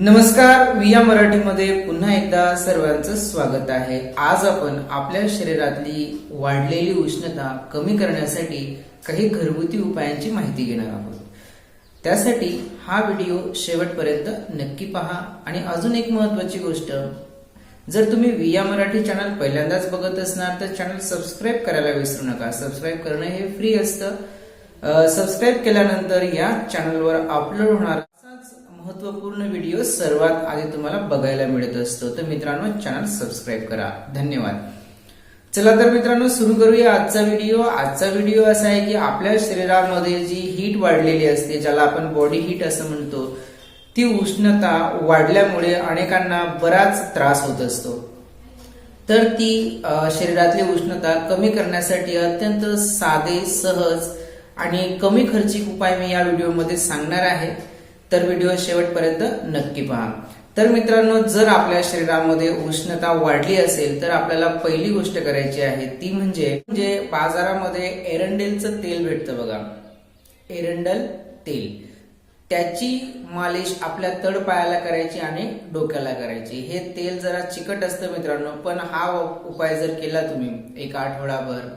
नमस्कार विया मराठीमध्ये पुन्हा एकदा सर्वांचं स्वागत आहे. आज आपण आपल्या शरीरातली वाढलेली उष्णता कमी करण्यासाठी काही घरगुती उपायांची माहिती घेणार आहोत. त्यासाठी हा व्हिडिओ शेवटपर्यंत नक्की पहा. आणि अजून एक महत्वाची गोष्ट जर तुम्ही विया मराठी चॅनल पहिल्यांदाच बघत असणार तर चॅनल सबस्क्राईब करायला विसरू नका. सबस्क्राईब करणं हे फ्री असतं. सबस्क्राईब केल्यानंतर या चॅनलवर अपलोड होणार महत्त्वपूर्ण महत्त्वपूर्ण व्हिडिओ सर्वात आधी तुम्हाला बघायला मिळत असतो. तर मित्रांनो चॅनल सबस्क्राईब करा. धन्यवाद. चला तर मित्रांनो सुरू करूया आजचा व्हिडिओ आजचा व्हिडिओ असा आहे की आपल्या शरीरामध्ये जी हीट वाढलेली असते ज्याला आपण बॉडी हीट असं म्हणतो ती उष्णता वाढल्यामुळे अनेकांना बराच त्रास होत असतो. तर ती शरीरातली उष्णता कमी करण्यासाठी अत्यंत साधे सहज आणि कमी खर्चिक उपाय मी या व्हिडिओमध्ये सांगणार आहे. तर व्हिडिओ शेवटपर्यंत नक्की पहा. तर मित्रांनो जर आपल्या शरीरामध्ये उष्णता वाढली असेल तर आपल्याला पहिली गोष्ट करायची आहे ती म्हणजे म्हणजे बाजारामध्ये एरंडेलचं तेल भेटतं बघा. एरंडल तेल. त्याची मालिश आपल्या तडपायाला करायची आणि डोक्याला करायची. हे तेल जरा चिकट असतं मित्रांनो पण हा उपाय जर केला तुम्ही एक आठवडाभर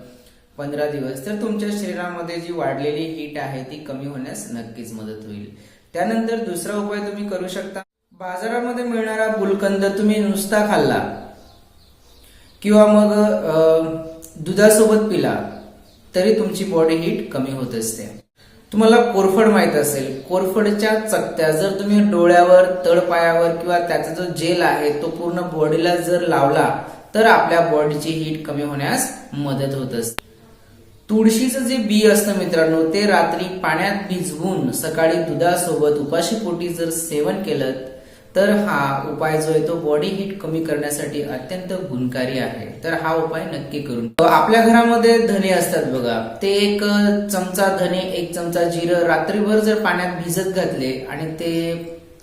पंधरा दिवस तर तुमच्या शरीरामध्ये जी वाढलेली हीट आहे ती कमी होण्यास नक्कीच मदत होईल. त्यानंतर दुसरा उपाय तुम्ही करू शकता. बाजारामध्ये मिळणारा गुलकंद तुम्ही नुसता खाल्ला. किंवा मग दुधासोबत पिला तरी तुमची बॉडी हीट कमी होत असते. तुम्हाला कोरफड माहीत असेल. कोरफडच्या चकत्या जर तुम्ही डोळ्यावर तळपायावर किंवा त्याचा जो जेल आहे तो पूर्ण बॉडीला जर लावला तर आपल्या बॉडीची हीट कमी होण्यास मदत होत असते. तुळशीचं जे बी असतं मित्रांनो ते रात्री पाण्यात भिजवून सकाळी दुधासोबत उपाशी पोटी जर सेवन केलं तर हा उपाय जो आहे तो बॉडी हीट कमी करण्यासाठी अत्यंत गुणकारी आहे. तर हा उपाय नक्की करून आपल्या घरामध्ये धने असतात बघा. ते एक चमचा धने एक चमचा जिरं रात्रीभर जर पाण्यात भिजत घातले आणि ते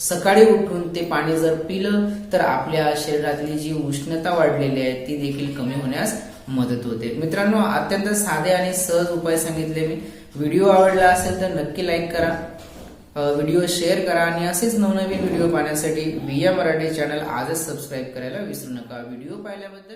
सकाळी उठून ते पाणी जर पिलं तर आपल्या शरीरातली जी उष्णता वाढलेली आहे ती देखील कमी होण्यास मदत होते. मित्रांनो अत्यंत साधे आणि सहज उपाय सांगितले मी. व्हिडिओ आवडला असेल तर नक्की लाईक करा. व्हिडिओ शेअर करा आणि असेच नवनवीन व्हिडिओ पाहण्यासाठी विया मराठी चॅनल आजच सबस्क्राईब करायला विसरू नका. व्हिडिओ पाहिल्याबद्दल